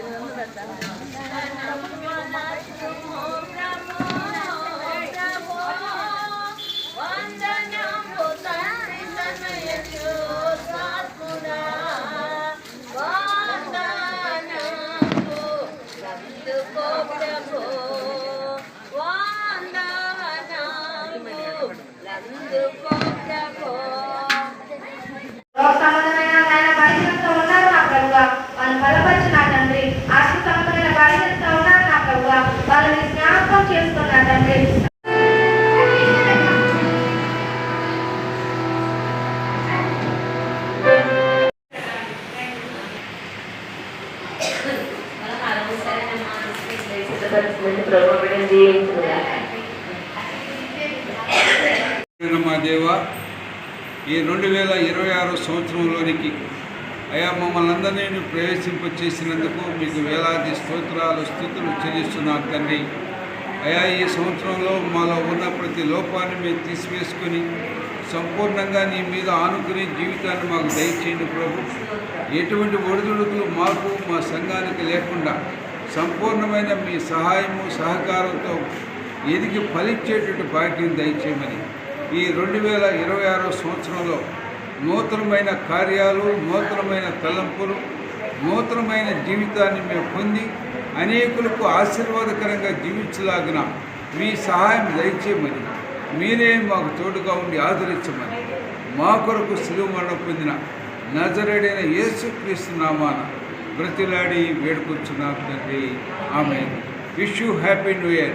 Thank you. మా దేవ ఈ రెండు వేల ఇరవై ఆరు సంవత్సరంలోనికి అయా మమ్మల్ని అందరినీ ప్రవేశింపచేసినందుకు మీకు వేలాది స్తోత్రాలు స్థుతులు చెల్లిస్తున్నాను తండ్రి. అయా ఈ సంవత్సరంలో మాలో ఉన్న ప్రతి లోపాన్ని మేము తీసివేసుకొని సంపూర్ణంగా నీ మీద ఆనుకునే జీవితాన్ని మాకు దయచేయండి ప్రభు. ఎటువంటి ఒడిదుడుకులు మాకు మా సంఘానికి లేకుండా సంపూర్ణమైన మీ సహాయము సహకారంతో ఎదిగి ఫలించేటట్టు భాగ్యం దయచేయమని ఈ రెండు వేల ఇరవై ఆరో సంవత్సరంలో నూతనమైన కార్యాలు నూతనమైన తలంపులు నూతనమైన జీవితాన్ని మేము పొంది అనేకులకు ఆశీర్వాదకరంగా జీవించలాగిన మీ సహాయం దయచేయమని మీరే మాకు తోడుగా ఉండి ఆదరించమని మా కొరకు శిలువ మరణం పొందిన నజరేడైన యేసుక్రీస్తు నామాన బ్రతిలాడి వేడుకొచ్చున్నాం తండ్రి. ఆమె wish you happy new year.